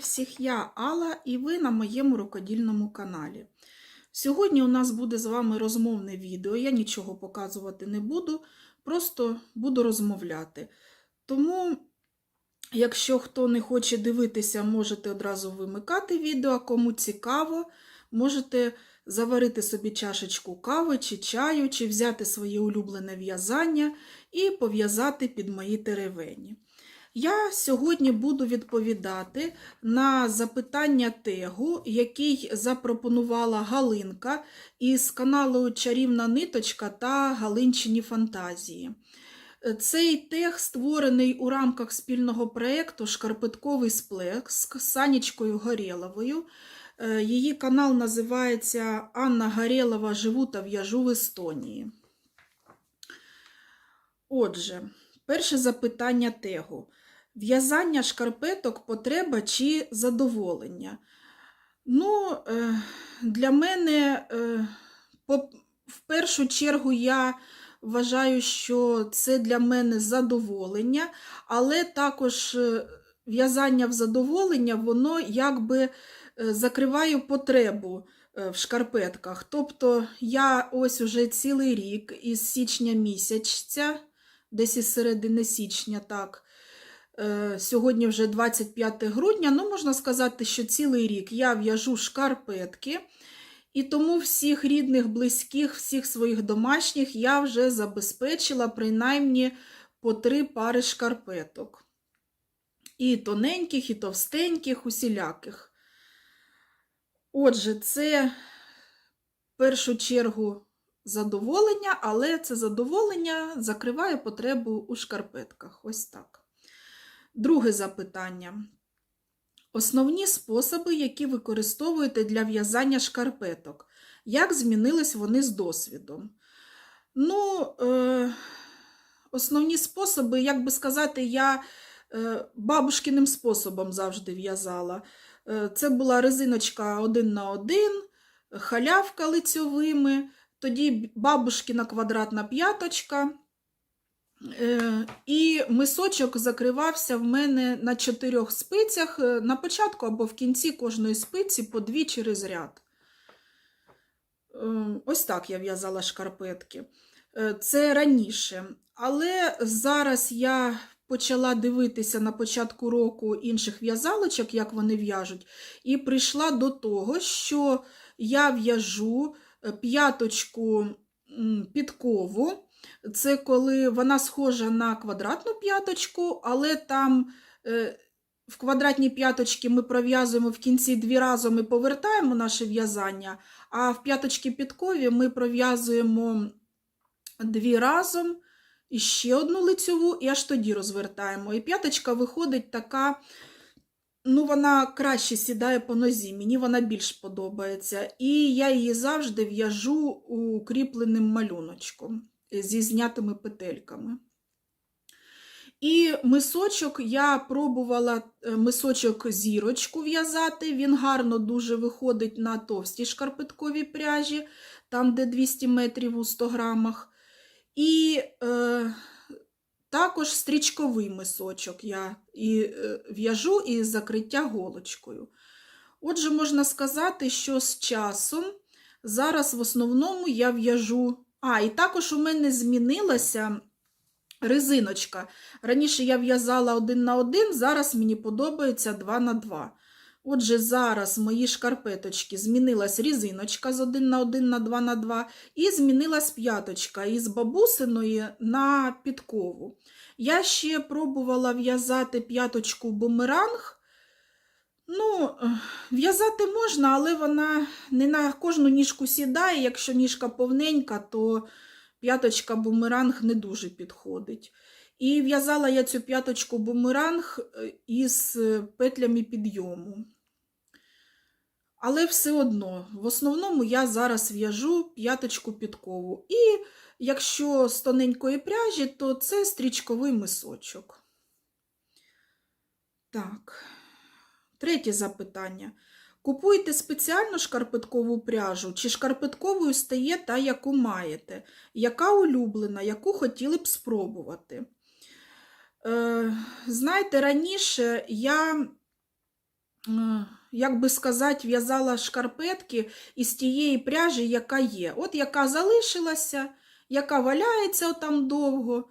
всіх, я Алла і ви на моєму рукодільному каналі. Сьогодні у нас буде з вами розмовне відео. Я нічого показувати не буду, просто буду розмовляти. Тому, якщо хто не хоче дивитися, можете одразу вимикати відео, а кому цікаво, можете заварити собі чашечку кави чи чаю, чи взяти своє улюблене в'язання і пов'язати під мої теревені. Я сьогодні буду відповідати на запитання тегу, який запропонувала Галинка із каналу Чарівна ниточка та Галинчині фантазії. Цей тег створений у рамках спільного проєкту Шкарпетковий сплеск з Санічкою Горєловою. Е, Її канал називається Анна Горєлова Живу та в'яжу в Естонії. Отже, перше запитання тегу. В'язання шкарпеток потреба чи задоволення? Ну, е, для мене, е, в першу чергу, я вважаю, що це для мене задоволення, але також е, в'язання в задоволення, воно якби закриває потребу в шкарпетках. Тобто я ось уже цілий рік із січня місяця, десь із середини січня, так. Е, Сьогодні вже 25 грудня, ну можна сказати, що цілий рік я в'яжу шкарпетки, і тому всіх рідних, близьких, всіх своїх домашніх я вже забезпечила принаймні по три пари шкарпеток. І тоненьких, і товстеньких, усіляких. Отже, це в першу чергу задоволення, але це задоволення закриває потребу у шкарпетках. Ось так. Друге запитання. Основні способи, які використовуєте для в'язання шкарпеток. Як змінились вони з досвідом? Ну, е, основні способи, як би сказати, я е, бабушкиним способом завжди в'язала. Е, це була резиночка один на один, халявка лицьовими, тоді бабушкина квадратна п'яточка. Е, І мисочок закривався в мене на чотирьох спицях е, на початку або в кінці кожної спиці по дві через ряд. Е, Ось так я в'язала шкарпетки. Це раніше. Але зараз я почала дивитися на початку року інших в'язалочок, як вони в'яжуть, і прийшла до того, що я в'яжу п'яточку підкову. Це коли вона схожа на квадратну п'яточку, але там е, в квадратній п'яточці ми пров'язуємо в кінці дві рази, ми повертаємо наше в'язання, а в п'яточці підкові ми пров'язуємо дві разом, і ще одну лицьову, і аж тоді розвертаємо. І п'яточка виходить така, ну, вона краще сідає по нозі, мені вона більш подобається. І я її завжди в'яжу укріпленим малюночком зі знятими петельками. І мисочок я пробувала е, мисочок зірочку в'язати. Він гарно дуже виходить на товстій шкарпетковій пряжі, там, де 200 метрів у 100 грамах. І е, також стрічковий мисочок я і е, в'яжу із закриття голочкою. Отже, можна сказати, що з часом зараз в основному я в'яжу. А, і також у мене змінилася резиночка. Раніше я в'язала один на один, зараз мені подобається 2 на 2. Отже, зараз мої шкарпеточки змінилась різиночка з 1 на 1 на 2 на 2 і змінилась п'яточка із бабусиної на підкову. Я ще пробувала в'язати п'яточку бумеранг. Ну, е, в'язати можна, але вона не на кожну ніжку сідає. Якщо ніжка повненька, то п'яточка бумеранг не дуже підходить. І в'язала я цю п'яточку бумеранг е, із е, петлями підйому. Але все одно, в основному я зараз в'яжу п'яточку підкову. І якщо з тоненької пряжі, то це стрічковий мисочок. Так. Третє запитання. Купуєте спеціальну шкарпеткову пряжу, чи шкарпетковою стає та, яку маєте? Яка улюблена, яку хотіли б спробувати? Е, знаєте, раніше я е, як би сказати, в'язала шкарпетки із тієї пряжі, яка є. От яка залишилася, яка валяється там довго.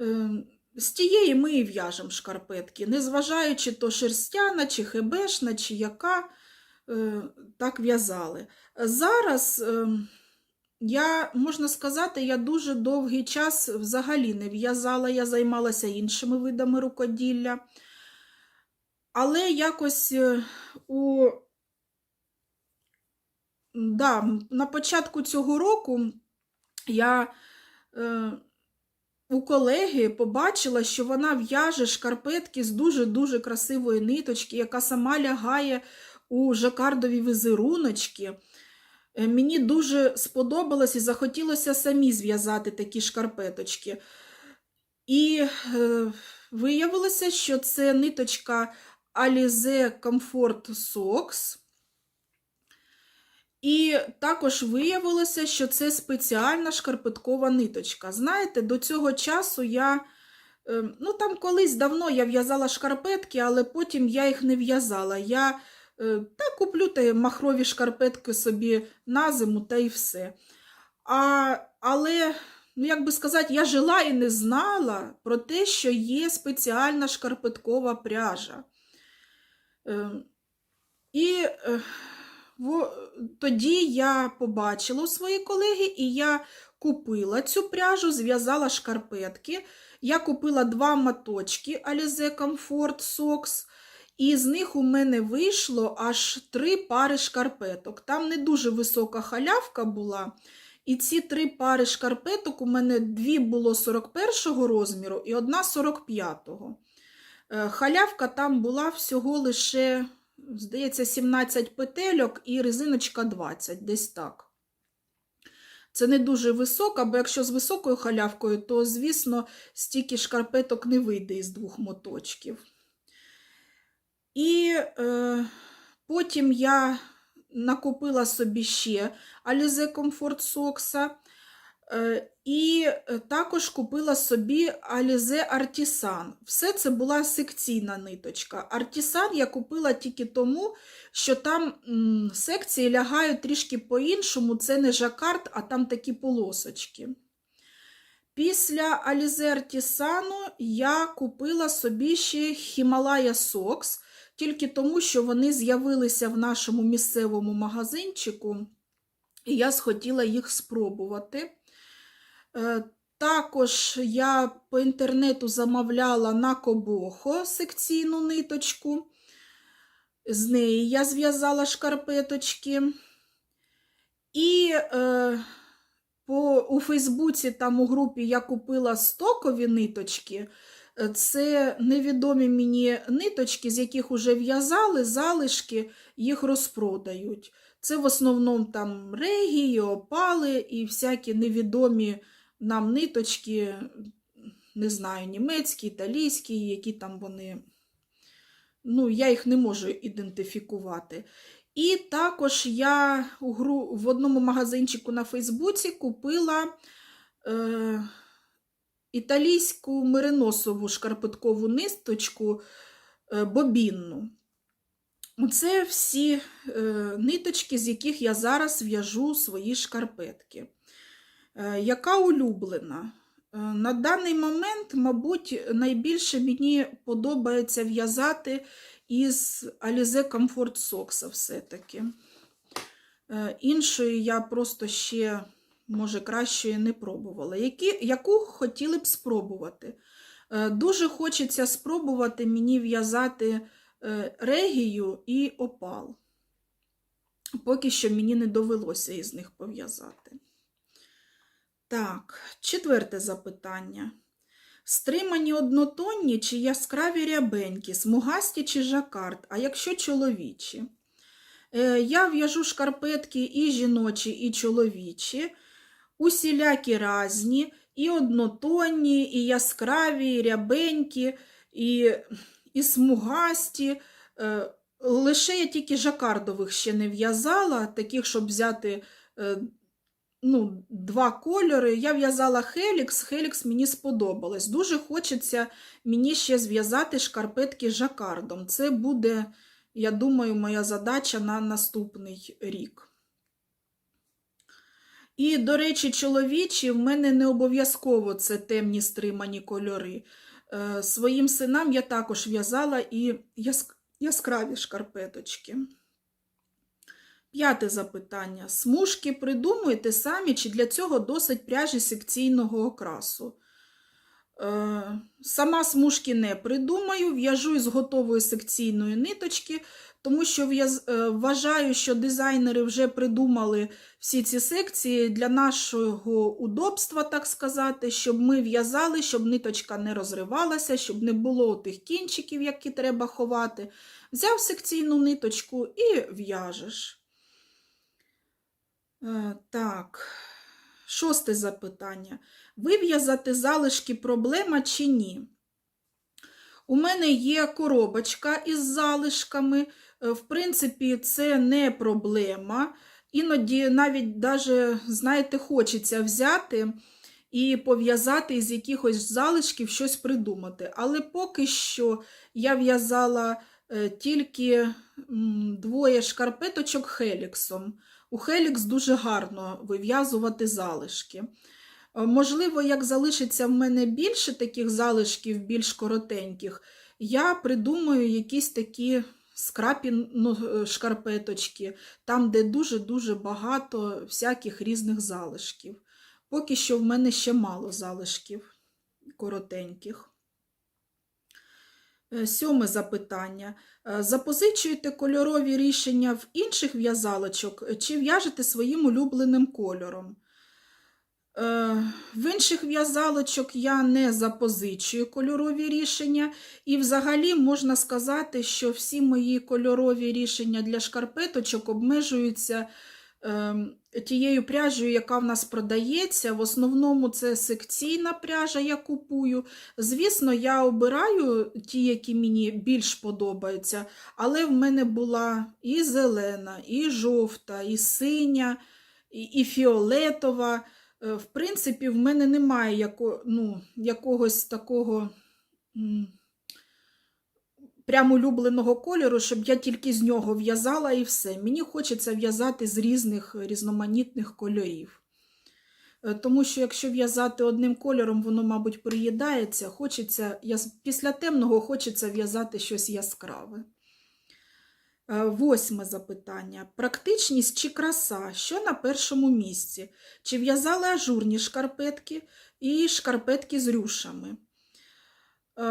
е, З тієї ми і в'яжемо шкарпетки, незважаючи то шерстяна, чи хебешна, чи яка е, так в'язали. Зараз е, я, можна сказати, я дуже довгий час взагалі не в'язала, я займалася іншими видами рукоділля. Але якось е, у да, на початку цього року я у колеги побачила, що вона в'яже шкарпетки з дуже-дуже красивої ниточки, яка сама лягає у жакардові візеруночки. Е, Мені дуже сподобалось і захотілося самі зв'язати такі шкарпеточки. І е, виявилося, що це ниточка Alize Comfort Socks. І також виявилося, що це спеціальна шкарпеткова ниточка. Знаєте, до цього часу я, е, ну там колись давно я в'язала шкарпетки, але потім я їх не в'язала. Я е, та куплю та махрові шкарпетки собі на зиму та й все. А, але, ну як би сказати, я жила і не знала про те, що є спеціальна шкарпеткова пряжа. Е, І е, тоді я побачила у своїй колеги, і я купила цю пряжу, зв'язала шкарпетки. Я купила два моточки Alize Comfort Socks, і з них у мене вийшло аж три пари шкарпеток. Там не дуже висока халявка була. І ці три пари шкарпеток у мене дві було 41 розміру і одна 45-го. Е, Халявка там була всього лише, здається, 17 петельок і резиночка 20, десь так. Це не дуже висока, бо якщо з високою халявкою, то, звісно, стільки шкарпеток не вийде із двох моточків. І е, потім я накупила собі ще Alize Comfort Socks. Е, І е, також купила собі Alize Artisan. Все це була секційна ниточка. Artisan я купила тільки тому, що там секції лягають трішки по-іншому. Це не жакард, а там такі полосочки. Після Alize Artisan я купила собі ще Himalaya Socks, тільки тому, що вони з'явилися в нашому місцевому магазинчику, і я схотіла їх спробувати. Е, Також я по інтернету замовляла на Кобохо секційну ниточку. З неї я зв'язала шкарпеточки. І е, по, у Фейсбуці, там у групі я купила стокові ниточки. Е, Це невідомі мені ниточки, з яких вже в'язали, залишки, їх розпродають. Це в основному там регії, опали і всякі невідомі нам ниточки, не знаю, німецькі, італійські, які там вони. Ну, я їх не можу ідентифікувати. І також я в одному магазинчику на Фейсбуці купила е, італійську мериносову шкарпеткову ниточку е, бобінну. Оце всі е, ниточки, з яких я зараз в'яжу свої шкарпетки. Е, яка улюблена? Е, На даний момент, мабуть, найбільше мені подобається в'язати із Alize Comfort Socks все-таки. Е, Іншої я просто ще, може, кращої не пробувала. Які, яку хотіли б спробувати? Дуже хочеться спробувати мені в'язати регію і опал. Поки що мені не довелося із них пов'язати. Так, четверте запитання. Стримані однотонні чи яскраві рябенькі, смугасті чи жакард, а якщо чоловічі? Е, я в'яжу шкарпетки і жіночі, і чоловічі, усілякі разні, і однотонні, і яскраві, і рябенькі, і, і смугасті. Е, лише я тільки жакардових ще не в'язала, таких, щоб взяти е, ну, два кольори. Я в'язала Хелікс, Хелікс мені сподобалось. Дуже хочеться мені ще зв'язати шкарпетки жакардом. Це буде я думаю, моя задача на наступний рік. І, до речі, чоловічі в мене не обов'язково це темні стримані кольори. Е, Своїм синам я також в'язала і яскраві шкарпеточки. П'яте запитання. Смужки придумуєте самі, чи для цього досить пряжі секційного окрасу? Е, Сама смужки не придумаю, в'яжу із готової секційної ниточки, тому що в'яз- е, вважаю, що дизайнери вже придумали всі ці секції для нашого удобства, так сказати, щоб ми в'язали, щоб ниточка не розривалася, щоб не було тих кінчиків, які треба ховати. Взяв секційну ниточку і в'яжеш. Е, Так, шосте запитання. Вив'язати залишки проблема чи ні? У мене є коробочка із залишками. Е, В принципі, це не проблема. Іноді навіть, даже, знаєте, хочеться взяти і пов'язати із якихось залишків щось придумати. Але поки що я в'язала е, тільки двоє шкарпеточок хеліксом. У Хелікс дуже гарно вив'язувати залишки. Е, Можливо, як залишиться в мене більше таких залишків, більш коротеньких, я придумаю якісь такі скрапі ну, е, шкарпеточки, там, де дуже-дуже багато всяких різних залишків. Поки що в мене ще мало залишків коротеньких. Е, Сьоме запитання. Е, Запозичуєте кольорові рішення в інших в'язалочок е, чи в'яжете своїм улюбленим кольором? В інших в'язалочок я не запозичую кольорові рішення, і взагалі можна сказати, що всі мої кольорові рішення для шкарпеточок обмежуються ем, тією пряжею, яка в нас продається. В основному це секційна пряжа, я купую. Звісно, я обираю ті, які мені більш подобаються, але в мене була і зелена, і жовта, і синя, і, і фіолетова. Е, В принципі, в мене немає яко, ну, якогось такого прям улюбленого кольору, щоб я тільки з нього в'язала і все. Мені хочеться в'язати з різних різноманітних кольорів. Е, Тому що якщо в'язати одним кольором, воно, мабуть, приїдається. Хочеться, яс- після темного хочеться в'язати щось яскраве. Е, Восьме запитання. Практичність чи краса? Що на першому місці? Чи в'язали ажурні шкарпетки і шкарпетки з рюшами? Е,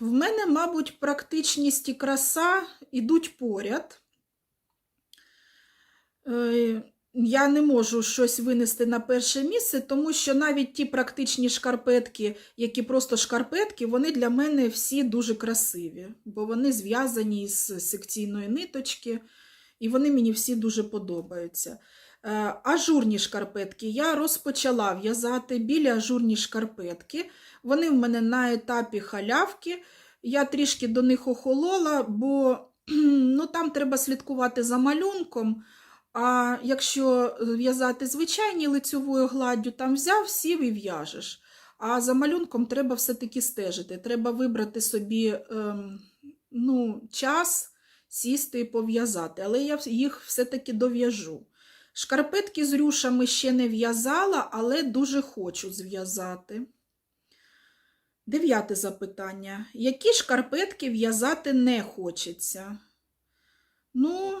В мене, мабуть, практичність і краса йдуть поряд. Е, Я не можу щось винести на перше місце, тому що навіть ті практичні шкарпетки, які просто шкарпетки, вони для мене всі дуже красиві, бо вони зв'язані з секційної ниточки, і вони мені всі дуже подобаються. Е, Ажурні шкарпетки я розпочала в'язати білі ажурні шкарпетки. Вони в мене на етапі халявки. Я трішки до них охолола, бо ну, там треба слідкувати за малюнком. А якщо в'язати звичайною лицьовою гладдю, там взяв, сів і в'яжеш. А за малюнком треба все-таки стежити. Треба вибрати собі ем, ну, час, сісти і пов'язати. Але я їх все-таки дов'яжу. Шкарпетки з рюшами ще не в'язала, але дуже хочу зв'язати. Дев'яте запитання. Які шкарпетки в'язати не хочеться? Ну,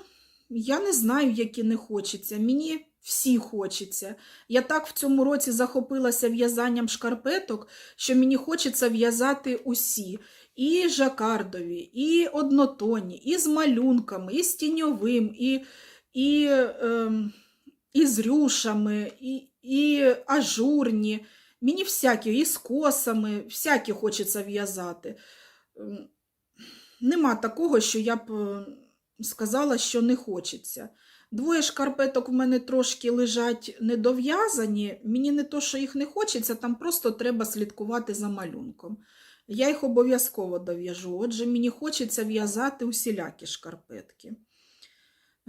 я не знаю, які не хочеться. Мені всі хочеться. Я так в цьому році захопилася в'язанням шкарпеток, що мені хочеться в'язати усі. І жакардові, і однотонні, і з малюнками, і з тіньовим, і, і, ем, і з рюшами, і, і ажурні. Мені всякі, і з косами, всякі хочеться в'язати. Ем, Нема такого, що я б сказала, що не хочеться. Двоє шкарпеток в мене трошки лежать недов'язані. Мені не то, що їх не хочеться, там просто треба слідкувати за малюнком. Я їх обов'язково дов'яжу. Отже, мені хочеться в'язати усілякі шкарпетки.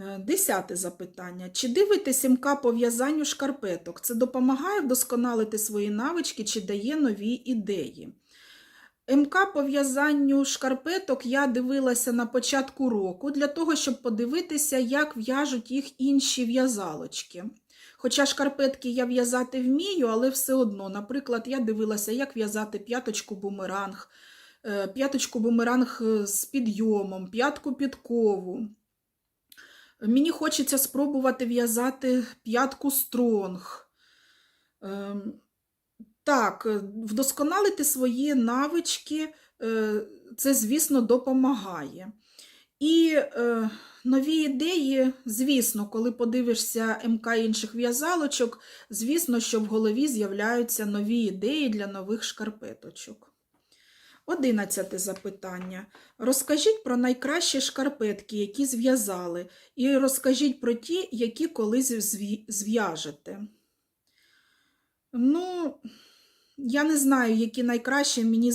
Е, Десяте запитання. Чи дивитесь МК по в'язанню шкарпеток? Це допомагає вдосконалити свої навички чи дає нові ідеї? МК по в'язанню шкарпеток я дивилася на початку року для того, щоб подивитися, як в'яжуть їх інші в'язалочки. Хоча шкарпетки я в'язати вмію, але все одно, наприклад, я дивилася, як в'язати п'яточку бумеранг, е, п'яточку бумеранг з підйомом, п'ятку підкову. Мені хочеться спробувати в'язати п'ятку стронг. Ем, Так, е, вдосконалити свої навички, е, це, звісно, допомагає. І е, нові ідеї, звісно, коли подивишся МК інших в'язалочок, звісно, що в голові з'являються нові ідеї для нових шкарпеточок. Одинадцяте запитання. Розкажіть про найкращі шкарпетки, які зв'язали, і розкажіть про ті, які колись зв'яжете. Ну, я не знаю, які найкращі. Мені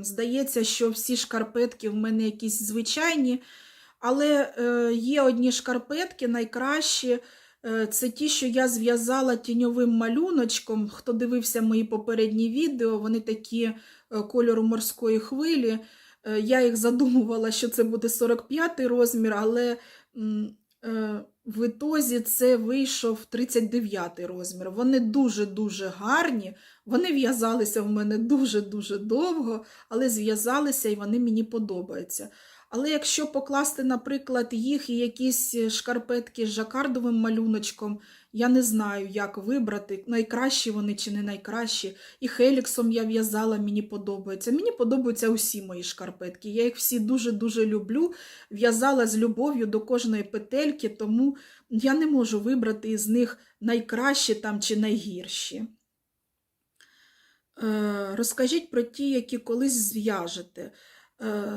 здається, що всі шкарпетки в мене якісь звичайні. Але е, є одні шкарпетки найкращі. Е, це ті, що я зв'язала тіньовим малюночком. Хто дивився мої попередні відео, вони такі кольору морської хвилі. Е, я їх задумувала, що це буде 45 розмір, але е, в ітозі це вийшов 39 розмір. Вони дуже-дуже гарні. Вони в'язалися в мене дуже-дуже довго, але зв'язалися і вони мені подобаються. Але якщо покласти, наприклад, їх і якісь шкарпетки з жакардовим малюночком, я не знаю, як вибрати, найкращі вони чи не найкращі. І хеліксом я в'язала, мені подобається. Мені подобаються усі мої шкарпетки. Я їх всі дуже-дуже люблю. В'язала з любов'ю до кожної петельки, тому я не можу вибрати із них найкращі там чи найгірші. Е, Розкажіть про ті, які колись зв'яжете. Е,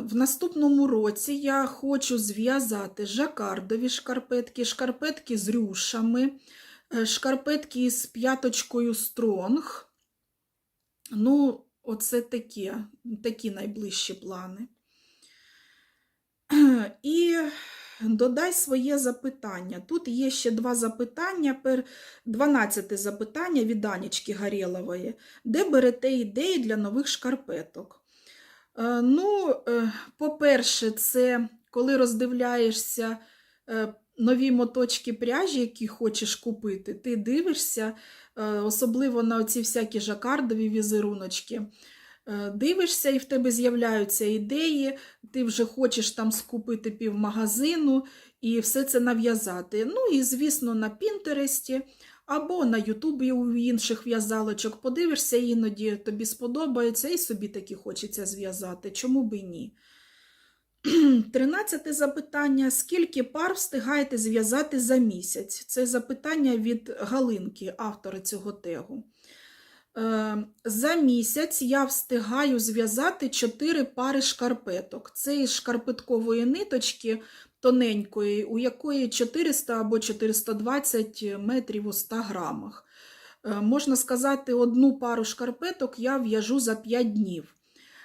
В наступному році я хочу зв'язати жакардові шкарпетки, шкарпетки з рюшами, шкарпетки з п'яточкою стронг. Ну, оце такі, такі найближчі плани. І додай своє запитання. Тут є ще два запитання. Пер... 12 запитання від Анічки Гарєлової. Де берете ідеї для нових шкарпеток? Е, Ну, е, по-перше, це коли роздивляєшся е, нові моточки пряжі, які хочеш купити, ти дивишся, е, особливо на оці всякі жакардові візеруночки. Е, Дивишся, і в тебе з'являються ідеї, ти вже хочеш там скупити півмагазину і все це нав'язати. Ну і, звісно, на Пінтересті або на Ютубі у інших в'язалочок подивишся, іноді тобі сподобається і собі таки хочеться зв'язати. Чому би ні? Тринадцяте запитання. Скільки пар встигаєте зв'язати за місяць? Це запитання від Галинки, автора цього тегу. Е, За місяць я встигаю зв'язати 4 пари шкарпеток. Це із шкарпеткової ниточки тоненької, у якої 400 або 420 метрів у 100 грамах. Е, Можна сказати, одну пару шкарпеток я в'яжу за 5 днів.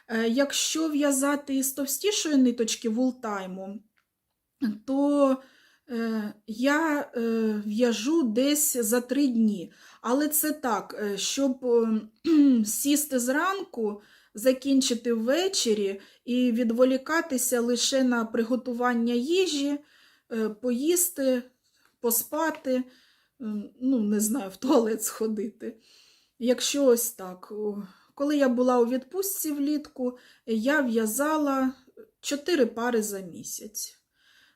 Е, Якщо в'язати із товстішої ниточки вултайму, то е, я е, в'яжу десь за 3 дні. Але це так, щоб е, сісти зранку, закінчити ввечері і відволікатися лише на приготування їжі, поїсти, поспати, ну, не знаю, в туалет сходити. Якщо ось так. Коли я була у відпустці влітку, я в'язала 4 пари за місяць.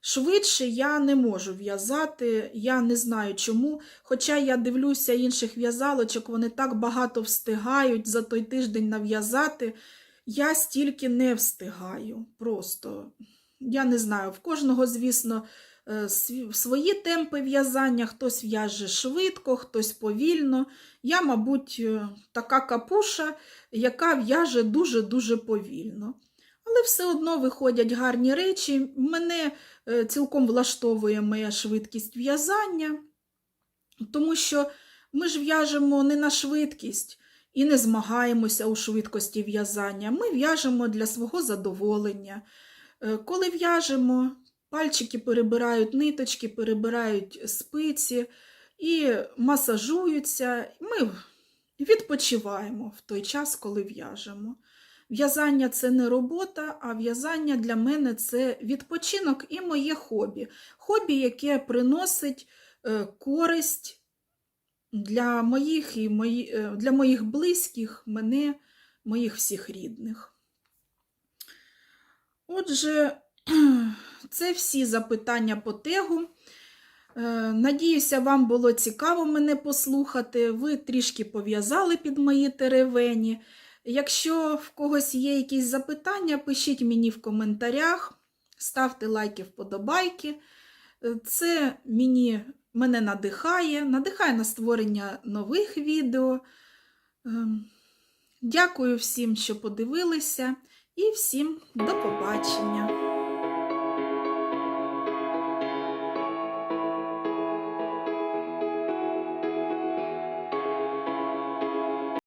Швидше я не можу в'язати, я не знаю чому. Хоча я дивлюся інших в'язалочок, вони так багато встигають за той тиждень нав'язати. Я стільки не встигаю. Просто я не знаю, в кожного, звісно, свої темпи в'язання, хтось в'яже швидко, хтось повільно. Я, мабуть, е, така капуша, яка в'яже дуже-дуже повільно. Але все одно виходять гарні речі. Мене е, цілком влаштовує моя швидкість в'язання, тому що ми ж в'яжемо не на швидкість і не змагаємося у швидкості в'язання. Ми в'яжемо для свого задоволення. Е, Коли в'яжемо, пальчики перебирають ниточки, перебирають спиці і масажуються. Ми відпочиваємо в той час, коли в'яжемо. в'язання це не робота, а в'язання для мене це відпочинок і моє хобі. Хобі, яке приносить е, користь для моїх і мої, е, для моїх близьких, мене, моїх всіх рідних. Отже, це всі запитання по тегу. Е, Надіюся, вам було цікаво мене послухати. Ви трішки пов'язали під мої теревені. Якщо в когось є якісь запитання, пишіть мені в коментарях, ставте лайки, вподобайки. Е, Це мені, мене надихає, надихає на створення нових відео. Ем, Дякую всім, що подивилися, і всім до побачення!